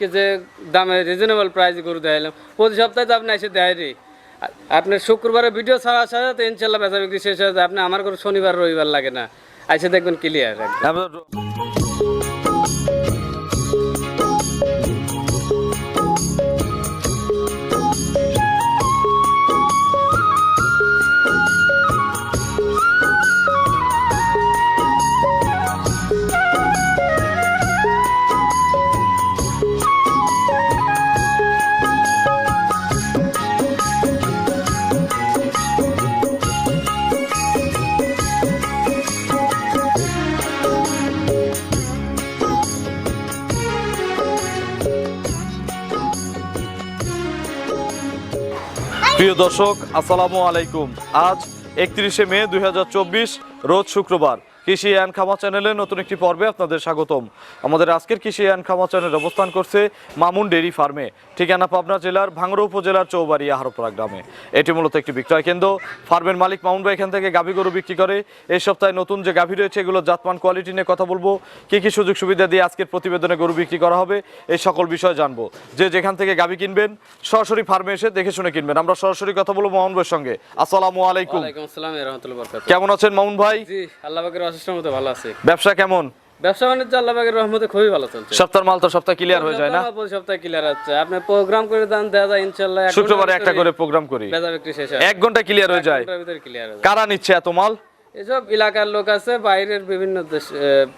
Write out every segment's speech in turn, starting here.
যে দামে reasonable price গরু দেখাইলাম, প্রতি সপ্তাহে তো আপনি এসে দেয় রে। আপনার শুক্রবারে ভিডিও ছাড়ার সাথে তো ইনশাল্লাহ বেচা বিক্রি শেষ হয়ে যায়। আপনি আমার গরু শনিবার, রবিবার লাগে না। এসে দেখবেন ক্লিয়ার প্রিয় দর্শক আসসালামু আলাইকুম। আজ একত্রিশে মে দু হাজার চব্বিশ রোজ শুক্রবার। কৃষি অ্যান্ড খামা চ্যানেলের নতুন একটি পর্বে আপনাদের স্বাগতম। আমাদের আজকের কৃষি অ্যান্ড খামা চ্যানেল অবস্থান করছে মামুন ডেরি ফার্মে ঠিকানা পাবনা জেলার ভাঙড়া উপজেলার চৌবাড়ি আহারপাড়া গ্রামে। এটি মূলত একটি বিক্রয় কেন্দ্র। ফার্মের মালিক মামুন ভাই এখান থেকে গাভী গরু বিক্রি করে। এই সপ্তাহে নতুন যে গাভী রয়েছে এগুলো জাতমান কোয়ালিটি নিয়ে কথা বলব। কি কি সুযোগ সুবিধা দিয়ে আজকের প্রতিবেদনে গরু বিক্রি করা হবে এই সকল বিষয় জানব। যে যেখান থেকে গাভী কিনবেন সরাসরি ফার্মে এসে দেখে শুনে কিনবেন। আমরা সরাসরি কথা বলব মামুন ভাইয়ের সঙ্গে। আসসালামু আলাইকুম। কেমন আছেন মামুন ভাই? আল্লাহ পাকের মতো ভালো আছে। ব্যবসা কেমন? ব্যবসা বাণিজ্য আল্লাহ বাগের রহমতে খুবই ভালো চলছে। সপ্তাহ মাল তো সপ্তাহ ক্লিয়ার হয়ে যায় না? প্রতি সপ্তাহে ক্লিয়ার হচ্ছে। আপনি প্রোগ্রাম করে দেন দেয়া যায় ইনশাল্লাহ এক শুক্রবারে একটা করে প্রোগ্রাম করি। বেচা বিক্রি শেষ হয়। এক ঘণ্টা ক্লিয়ার হয়ে যায়। ক্লিয়ার হয়ে যায়। কারা নিচ্ছে এত মাল? এসব এলাকার লোক আছে বাইরের বিভিন্ন দেশ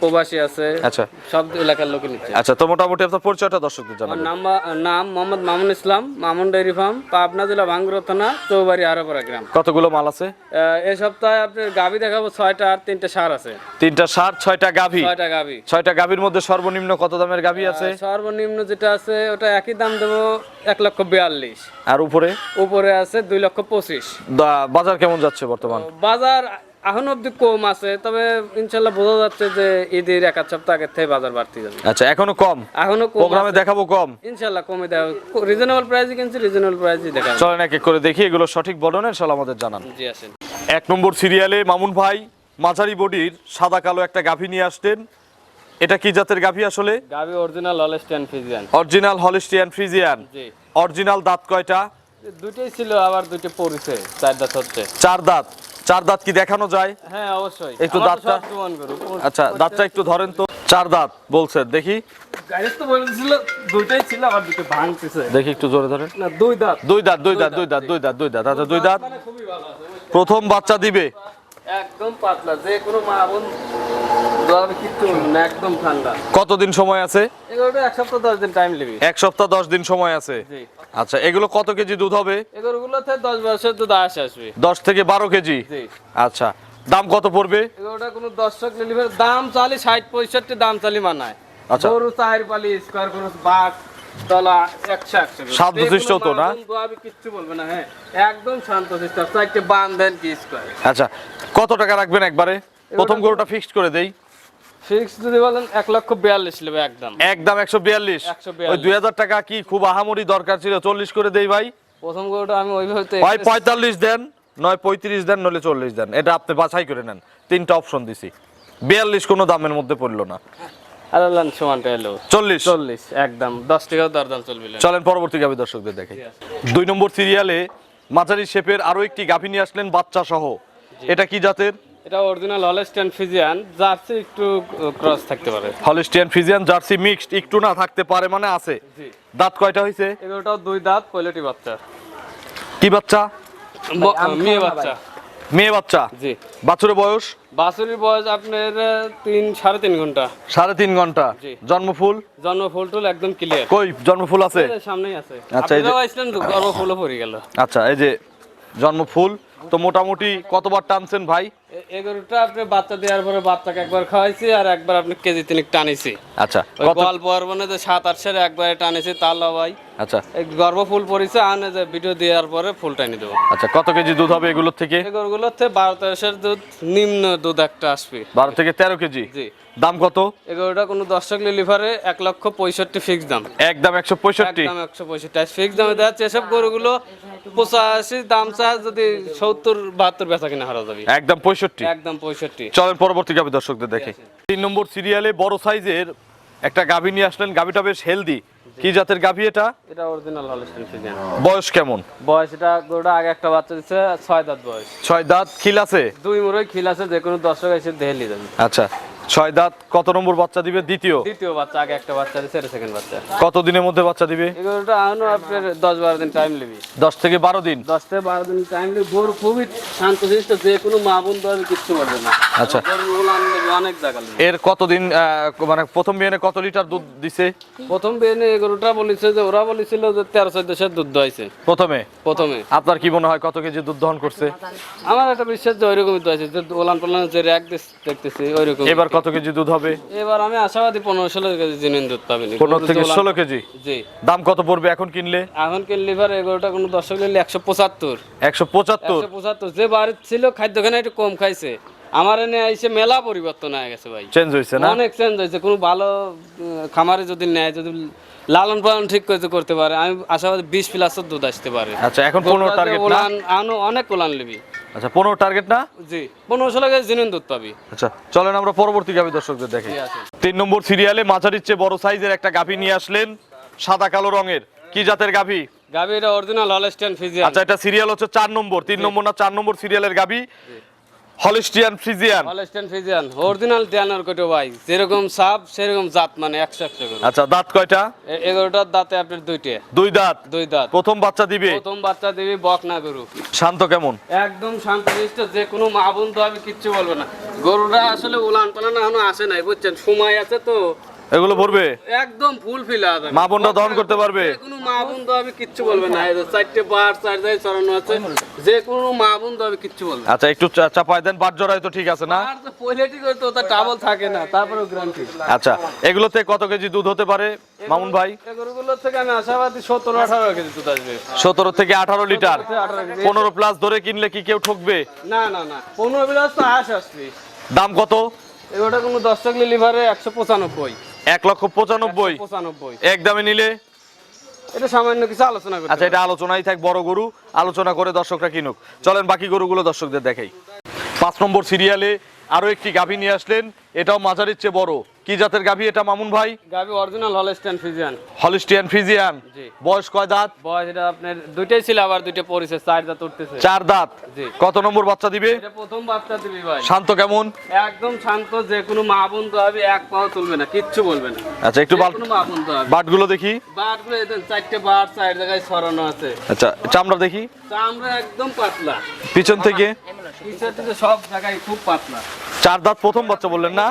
প্রবাসী আছে। আচ্ছা। সব এলাকার লোক নিচ্ছে। আচ্ছা তো মোটামুটি আপনার পরিচয়টা দর্শকদের জানাবেন। নাম নাম মোহাম্মদ মামুন ইসলাম মামুন ডেয়ারি ফার্ম পাবনা জেলা ভাঙ্গুরা থানা চৌবাড়ি আরোপাড়া গ্রাম। কতগুলো মাল আছে? এই সপ্তাহে আপনার গাভি দেখাবো ছয়টা আর তিনটে সার আছে। তিনটা ষাট ছয়টা গাভী? ছয়টা গাভি। ছয়টা গাভীর মধ্যে সর্বনিম্ন কত দামের গাভী আছে? সর্বনিম্ন যেটা আছে ওটা একই দাম দেবো এক লক্ষ বিয়াল্লিশ। আর উপরে? উপরে আছে দুই লক্ষ পঁচিশ। বাজার কেমন যাচ্ছে বর্তমান? বাজার এখন অব্দি কম আছে তবে ইনশাল্লাহ বোঝা যাচ্ছে যে ঈদের এক আধ সপ্তাহ আগের থেকে বাজার বাড়তে যাবে। আচ্ছা এখনও কম? এখনও কম প্রোগ্রামে দেখাবো কম? ইনশাল্লাহ কমে দেওয়া রিজনেবল প্রাইসে কিনছি রিজনেবল প্রাইসে দেখা। চলেন এক এক করে দেখি এগুলো সঠিক বর্ণনা ইনশাল্লাহ আমাদের জানান। জি আসেন। এক নম্বর সিরিয়ালে মামুন ভাই মাঝারি বডির সাদা কালো একটা গাভী নিয়ে আসতেন। এটা কি জাতের গাভী আসলে? গাভি original Holstein Friesian original Holstein Friesian জি। অরিজিনাল দাঁত কয়টা? দুটোই ছিল আবার দুটো পড়েছে চার দাঁত হচ্ছে। চার দাঁত। চার দাঁত কি দেখানো যায়? হ্যাঁ অবশ্যই। একটু দাঁতটা-। আচ্ছা দাঁতটা একটু ধরেন তো। চার দাঁত বলছেন দেখি। একটু জোরে ধরেন। দুই দাঁত। দুই দাঁত দুই দাঁত দুই দাঁত দুই দাঁত দুই দাঁত। আচ্ছা দুই দাঁত। খুবই ভালো আছে। প্রথম বাচ্চা দিবে। একদম পাতলা যে কোনো মা বোন দোয়াবে কিচ্ছু বলবে না একদম ঠান্ডা। কতদিন সময় আছে? এক সপ্তাহ দশ দিন টাইম এক সপ্তাহ দশ দিন সময় আছে। আচ্ছা এগুলো কত কেজি দুধ হবে? এগুলোতে দশ বছর দুধ আসে আসবে। দশ থেকে বারো কেজি? জি। আচ্ছা দাম কত পড়বে? এগুলোটা কোনো দর্শক ডেলিভারি দাম চালি ষাট পঁয়ষট্টি দাম চালি মানায়। আচ্ছা। গরু চায়ের পালি স্কোয়ার গরু বাঘ তলা একশো একশো করে। শান্ত যে শিষ্ট কোনো তো না? মা বোন দোয়াবে কিচ্ছু বলবে না হ্যাঁ একদম শান্ত শিষ্ট চারটে বান দেন কি স্কোয়ার? আচ্ছা কত টাকা রাখবেন একবারে? প্রথম গরুটা ফিক্সড করে দেই। ফিক্স যদি বলেন এক লক্ষ বিয়াল্লিশ নেবে একদম। একদম একশো বিয়াল্লিশ। ওই দুই হাজার টাকা কি খুব আহামরি দরকার ছিল? চল্লিশ করে দেই ভাই। প্রথম গরুটা আমি ওইভাবে তো পঁয়তাল্লিশ দেন নয় পঁয়ত্রিশ দেন নলে চল্লিশ দেন। এটা আপনি বাছাই করে নেন। তিনটা অপশন দিছি। বিয়াল্লিশ কোনো দামের মধ্যে পড়ল না। একদম। চলেন পরবর্তী গাভী দর্শকদের দেখে। দুই নম্বর সিরিয়ালে মাঝারি শেপের আরও একটি গাভী নিয়ে আসলেন বাচ্চা সহ এটা কি জাতের? এটা অরিজিনাল হলস্টেন ফিজিয়ান জার্সি একটু ক্রস থাকতে পারে। হলিস্টিয়ান ফিজিয়ান জার্সি মিক্সড একটু না থাকতে পারে মানে আছে। দাঁত কয়টা হয়েছে এগুলোটাও দুই দাঁত পয়লটি বাচ্চা। কি বাচ্চা? মেয়ে বাচ্চা। মেয়ে বাচ্চা? জি। বাছুরের বয়স? বাছুরির বয়স আপনার তিন সাড়ে তিন ঘণ্টা। সাড়ে তিন ঘণ্টা। জি। জন্মফুল? টুল একদম ক্লিয়ার কই জন্মফুল আছে? সামনেই আছে। আচ্ছা, এই যে- আপনারাও আসলেন তো গর্ব ফুলও পড়ে গেল। আচ্ছা এই যে জন্মফুল তো মোটামুটি কতবার টানছেন ভাই? এ- এই গরুটা আপনি বাচ্চা দেওয়ার পরে বাচ্চাকে একবার খাওয়াইছি আর একবার আপনি কেজি তিনিক টানিছি। আচ্ছা গল্প আর মানে যে সাত আট সালে একবারে টানিছি তার ভাই। আচ্ছা। এই গর্ব ফুল পরিছে আনে যে ভিডিও দেওয়ার পরে ফুল টানি দেবো। আচ্ছা কত কেজি দুধ হবে এগুলোর থেকে? এই গরুগুলোতে বারো তেরোশের দুধ নিম্ন দুধ একটা আসবে। বারো থেকে তেরো কেজি? জি। দাম কত? এই গরুটা কোনো দর্শক লিভারে এক লক্ষ পঁয়ষট্টি ফিক্স দাম। একদম একশো পঁয়ষট্টি। একদম একশো পঁয়ষট্টি। ফিক্স দামে দেওয়া যাচ্ছে এসব গরুগুলো পঁচাশি দাম চা যদি সত্তর বাহাত্তর বেচা কিনা হারা যাবে। একদম পঁয়ষট্টি। একদম পঁয়ষট্টি। চলেন পরবর্তী গাভী দর্শকদের দেখে। তিন নম্বর সিরিয়ালে বড় সাইজের একটা গাভী নিয়ে আসলেন। গাভীটা বেশ হেলদি কি জাতের গাভী এটা? এটা অরিজিনাল হলস্টেন ফ্রিজিয়ান বয়স কেমন? বয়স এটা গরুটা আগে একটা বাচ্চা দিচ্ছে ছয় দাঁত বয়স। ছয় দাঁত খিল আছে? দুই মুড়োই খিল আছে যে কোনো দর্শক এসে দেখে নিয়ে যাবে। আচ্ছা। ছয় দাঁত কত নম্বর বাচ্চা দিবে? দ্বিতীয়। দ্বিতীয় বাচ্চা আগে একটা বাচ্চা এটা সেকেন্ড বাচ্চা। কত দিনের মধ্যে বাচ্চা দিবে? এই গরুটা আনো আপনার দশ বারো দিন টাইম নেবি। দশ থেকে বারো দিন? দশ থেকে বারো দিন টাইম নেবে। গরু খুবই শান্ত শিষ্ট যে কোনো মা বোন কিচ্ছু করবে না। আচ্ছা। অনেক জায়গা। এর কতদিন মানে প্রথম বিয়ানে কত লিটার দুধ দিছে? প্রথম এই গরুটা বলেছে যে ওরা বলেছিল যে তেরো চোদ্দশের দুধ দোয়াইছে। প্রথমে? প্রথমে। আপনার কি মনে হয় কত কেজি দুধ দহন করছে? আমার একটা বিশ্বাস যে ওইরকমই দোয়াইছে। যে ওলান পালান যে র্যাক দেখতেছি ওইরকম এবার কত কেজি দুধ হবে? এবার আমি আশাবাদী পনেরো ষোলো কেজি জিনিস দুধ পাবেন পনেরো থেকে ষোলো কেজি? জি। দাম কত পড়বে এখন কিনলে? এখন কিনলে এবার এগারোটা কোনো দর্শক নিলে একশো পঁচাত্তর। একশো পঁচাত্তর? পঁচাত্তর। যে বাড়ির ছিল খাদ্যখানে একটু কম খাইছে। আমার এনে এসে মেলা পরিবর্তন হয়ে গেছে ভাই। চেঞ্জ হয়েছে না? অনেক চেঞ্জ হয়েছে কোনো ভালো খামারে যদি নেয় যদি লালন পালন ঠিক করে করতে পারে আমি আশাবাদী বিশ প্লাসের দুধ আসতে পারে। আচ্ছা এখন পনেরো টার্গেট না? আনো অনেক ওলান নিবি। আচ্ছা পনেরো টার্গেট না? জি পনেরো ষোলো কেজি জিনিস দুধ পাবি। আচ্ছা চলেন আমরা পরবর্তী গাভী দর্শকদের দেখি। তিন নম্বর সিরিয়ালে মাঝারির চেয়ে বড় সাইজের একটা গাভী নিয়ে আসলেন সাদা কালো রঙের। কি জাতের গাভী? গাবি এটা অরিজিনাল হলস্টেন ফিজিয়ান আচ্ছা এটা সিরিয়াল হচ্ছে চার নম্বর। তিন নম্বর না চার নম্বর সিরিয়ালের গাভী? Holstein Friesian. Holstein Friesian original টিয়ানোর কোটো ভাই? যেরকম সাপ সেরকম জাত মানে একশো একশো করে। আচ্ছা দাঁত কয়টা? এগারোটার দাঁতে আপনার দুইটে। দুই দাঁত? দুই দাঁত। প্রথম বাচ্চা দিবে? প্রথম বাচ্চা দিবি বক না গরু। শান্ত কেমন? একদম শান্তশিষ্ট যে কোনো মা বন্ধু তো আমি কিচ্ছু বলব না। গরুটা আসলে উলান পালান এখনও আসে নাই বুঝছেন? সময় আছে তো। এগুলো ভরবে? একদম ফুল ফিল আছে মা বোনরা দহন করতে পারবে? কোনো মা বোন তো আমি কিচ্ছু বলবে না। এই চারটে বার চার জায়গায় চড়ানো আছে যে কোনো মা বোন তো আমি কিচ্ছু বলব আচ্ছা একটু চাপায় দেন বাট জড়ায় তো ঠিক আছে না? আর তো পলিটিক তো ডাবল থাকে না তারপরে গ্রান্টি আচ্ছা এগুলোতে কত কেজি দুধ হতে পারে মামুন ভাই? গরুগুলোর থেকে আমি আশাবাদী সতেরো আঠারো কেজি দুধ আসবে। সতেরো থেকে আঠারো লিটার। আঠারো কেজি। পনেরো প্লাস ধরে কিনলে কি কেউ ঠকবে? না না না পনেরো বিলাস তো আশ আসবে। দাম কত? এগুলোটা কোনো দশ টাকা লিভারে একশো পঁচানব্বই। এক লক্ষ পঁচানব্বই। এক দামে নিলে? এটা সামান্য কিছু আলোচনা করি আচ্ছা এটা আলোচনাই থাক বড় গরু। আলোচনা করে দর্শকরা কিনুক? চলেন বাকি গরুগুলো দর্শকদের দেখাই। পাঁচ নম্বর সিরিয়ালে আরও একটি গাভী নিয়ে আসলেন। এটাও মাঝারির চেয়ে বড়। কি জাতের গাভী এটা মামুন ভাই? গাবি original Holstein Friesian Holstein Friesian জি। বয়স কয় দাঁত? বয়স এটা আপনার দুইটাই ছিল আবার দুইটা পরিছে চার দাঁত উঠতেছে। চার দাঁত। জি। কত নম্বর বাচ্চা দিবে? এটা প্রথম বাচ্চা দিবি ভাই। শান্ত কেমন? একদম শান্ত যে কোনো মা বোন তো হবে এক পাও তুলবে না কিচ্ছু বলবে না। আচ্ছা একটু হবে। বাটগুলো দেখি। বাটগুলো এদের চারটে বাট চার জায়গায় ছড়ানো আছে। আচ্ছা চামড়া দেখি। চামড়া একদম পাতলা। পিছন থেকে। সব জায়গায় খুব পাতলা। চার দাঁত প্রথম বাচ্চা বললেন না?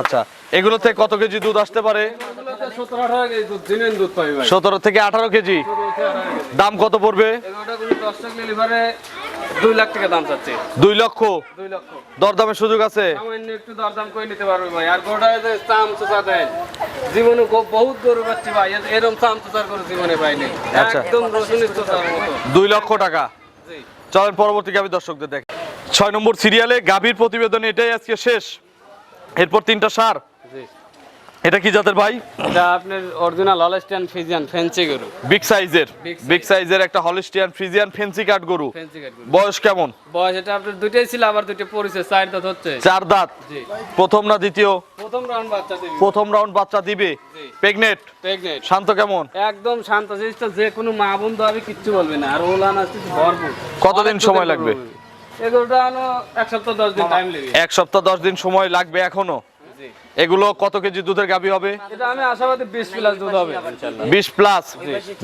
আচ্ছা এগুলোতে কত কেজি দুধ আসতে পারে? সতেরো থেকে আঠারো কেজি। থেকে। দাম কত পড়বে? দুই লাখ টাকা দাম চাচ্ছে। দুই লক্ষ? দুই লক্ষ। দরদামের সুযোগ আছে? একটু দরদাম করে নিতে পারবে ভাই। আর গোটায় যে চাম চুচা জীবনে বহুত গরু পাচ্ছি ভাই। চাম চুচার করে জীবনে পাই নেই। আচ্ছা। একদম রসুনের চুচার মতো। দুই লক্ষ টাকা। জি। চলেন পরবর্তী গাভী দর্শকদের দেখ। ছয় নম্বর সিরিয়ালে গাভীর প্রতিবেদন এটাই আজকে শেষ। এরপর তিনটা সার। এটা কি জাতের ভাই? এটা আপনার অরিজিনাল হলস্টিয়ান ফিজিয়ান ফেন্সি গরু। বিগ সাইজের বিগ সাইজের একটা হলিস্টিয়ান ফ্রিজিয়ান ফেন্সি কাট গরু। বয়স কেমন? বয়স এটা আপনার দুইটাই ছিল আবার দুইটা পড়েছে চার দাঁত হচ্ছে। চার দাঁত? জি। প্রথম না দ্বিতীয়? প্রথম রাউন্ড বাচ্চা দিবি। প্রথম রাউন্ড বাচ্চা দিবে। প্রেগনেট প্রেগনেন্ট শান্ত কেমন? একদম শান্ত শিষ্ট যে কোনো মা বন্ধু হবে কিচ্ছু বলবে না আর ওলান আসছে ভরপুর। কতদিন সময় লাগবে? এগুলোটা এক সপ্তাহ দশ দিন টাইম লাগবে এক সপ্তাহ দশ দিন সময় লাগবে এখনও? এগুলো কত কেজি দুধের গাভী হবে? এটা আমি আশাবাদী বিশ প্লাস দুধ হবে। ইনশাল্লাহ বিশ প্লাস।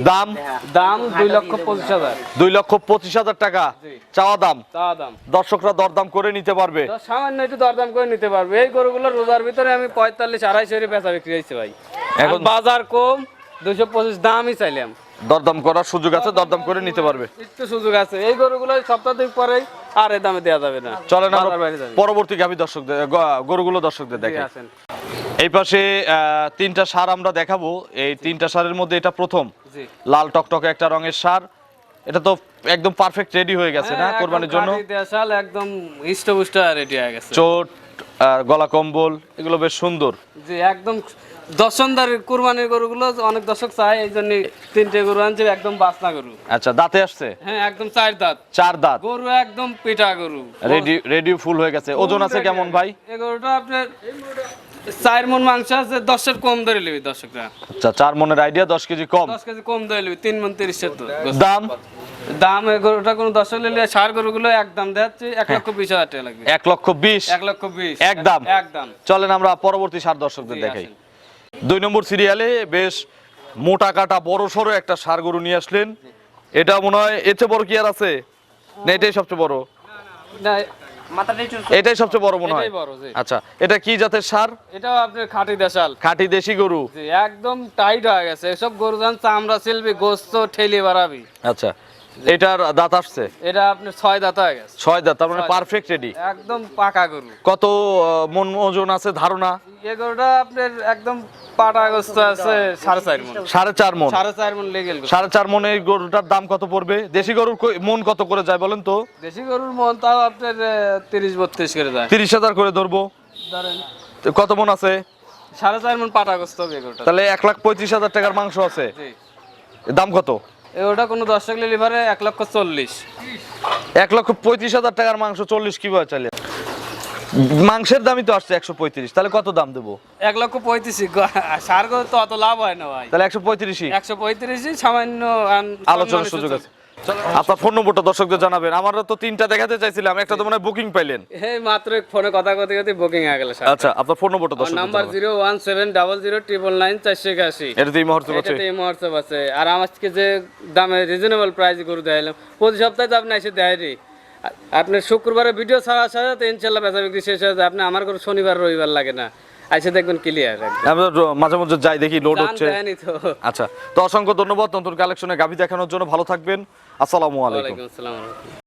দাম? দাম দুই লক্ষ পঁচিশ হাজার। দুই লক্ষ পঁচিশ হাজার টাকা। চাওয়া দাম? তা দাম। দর্শকরা দরদাম করে নিতে পারবে। সামান্য একটু দরদাম করে নিতে পারবে। এই গরুগুলো রোজার ভিতরে আমি পঁয়তাল্লিশ আড়াইশো এর বেচা বিক্রি হয়েছে ভাই। এখন- বাজার কম দুশো পঁচিশ দামই চাইলাম। দরদাম করার সুযোগ আছে দরদাম করে নিতে পারবে। একটু সুযোগ আছে। এই গরুগুলো সপ্তাহ দিন পরেই আর এই দামে দেওয়া যাবে না। চলেন পরবর্তী গাভী দর্শকদের গরুগুলো দর্শকদের দেখে এই পাশে আহ, তিনটা সার আমরা দেখাবো। এই তিনটা সারের মধ্যে এটা প্রথম। জি। লাল টকটকে একটা রঙের সার। এটা তো একদম পারফেক্ট রেডি হয়ে গেছে না হ্যাঁ, কোরবানির জন্য? একদম রেডি হয়ে গেছে। চোট আর গলা কম্বল এগুলো বেশ সুন্দর। জি একদম দর্শনদার কুরবানির গরুগুলো অনেক দর্শক চায় এই জন্য তিনটে গরু আনছে একদম বাসনা গরু। আচ্ছা দাঁতে আসছে? হ্যাঁ একদম চার দাঁত। চার দাঁত? গরু একদম পিটা গরু। রেডি রেডি ফুল হয়ে গেছে। ওজন আছে কেমন ভাই? এই গরুটা আপনার চার মন মাংস আছে দশের কম ধরে নিবি দর্শকরা। আচ্ছা চার মনের আইডিয়া দশ কেজি কম। দশ কেজি কম ধরে নিবি তিন মন তিরিশের দাম? দাম গরুটা কোনো দর্শক নিলে সার গরুগুলো একদম দেখাচ্ছি এক লক্ষ বিশ হাজার টাকা লাগবে। এক লক্ষ বিশ? এক লক্ষ বিশ। একদম? একদম চলেন আমরা পরবর্তী সার দর্শকদের দেখাই। দুই নম্বর সিরিয়ালে বেশ মোটা কাটা বড় সড়ো একটা সার গরু নিয়ে আসলেন। এটা মনে হয় চেয়ে বড় কি আর আছে? না এটাই সবচেয়ে বড়। না, এটাই সবচেয়ে বড় মনে হয়? এটাই বড়, জি। আচ্ছা এটা কি জাতের সার? এটাও আপনার খাঁটি দেশাল। খাঁটি দেশি গরু। একদম টাইট হয়ে গেছে। এসব গরু যান চামড়া সিলবি গোস্ত ঠেলে বাড়াবি। আচ্ছা এটার দাঁত আসছে? এটা আপনার ছয় দাঁত হয়ে গেছে। ছয় দাঁত তার মানে পারফেক্ট রেডি একদম পাকা গরু। কত মন ওজন আছে ধারণা? এ গরুটা আপনার একদম আছে সাড়ে চার মন। সাড়ে চার মন। সাড়ে চার মন লেগে সাড়ে চার মনে এই গরুটার দাম কত পড়বে? দেশি গরুর মন কত করে যায় বলেন তো? দেশি গরুর মন তাও আপনার তিরিশ বত্রিশ করে যায়। তিরিশ হাজার করে ধরবো। ধরেন। কত মন আছে? সাড়ে চার মন পাটাগ্রস্ত হবে গরুটা তাহলে এক লাখ পঁয়ত্রিশ হাজার টাকার মাংস আছে। দাম কত? এই ওটা কোনো দর্শক লিভারে এক লক্ষ চল্লিশ। এক লক্ষ পঁয়ত্রিশ হাজার টাকার মাংস চল্লিশ কীভাবে চালে মাংসের দামই তো আসছে একশো পঁয়ত্রিশ তাহলে কত দাম দেবো? এক লক্ষ পঁয়ত্রিশ সার করে তো অত লাভ হয় না ভাই। তাহলে একশো পঁয়ত্রিশই একশো পঁয়ত্রিশই সামান্য আলোচনার সুযোগ আছে। আপনার ফোন নম্বরটা দর্শকদের জানাবেন। আমরা তো তিনটা দেখাতে চাইছিলাম একটা তো মানে বুকিং পাইলেন। এই মাত্র ফোনে কথা বুকিং হয়ে গেল আচ্ছা আপনার ফোন নম্বরটা দর্শক নাম্বার এটা তো এই মুহূর্তে আছে। এই আর আমাকে যে দামে রিজনেবল প্রাইস গরু দেখাইলাম প্রতি সপ্তাহে তো আপনি এসে আপনার শুক্রবারে ভিডিও ছাড়া ছাড়া তো ইনশাল্লাহ বেচা বিক্রি শেষ হয়ে যায়। আপনি আমার গরু শনিবার রবিবার লাগে না। এসে দেখবেন ক্লিয়ার আমরা মাঝে মধ্যে যাই দেখি লোড হচ্ছে। আচ্ছা তো অসংখ্য ধন্যবাদ নতুন কালেকশনে গাভি দেখানোর জন্য। ভালো থাকবেন। আসসালামু আলাইকুম।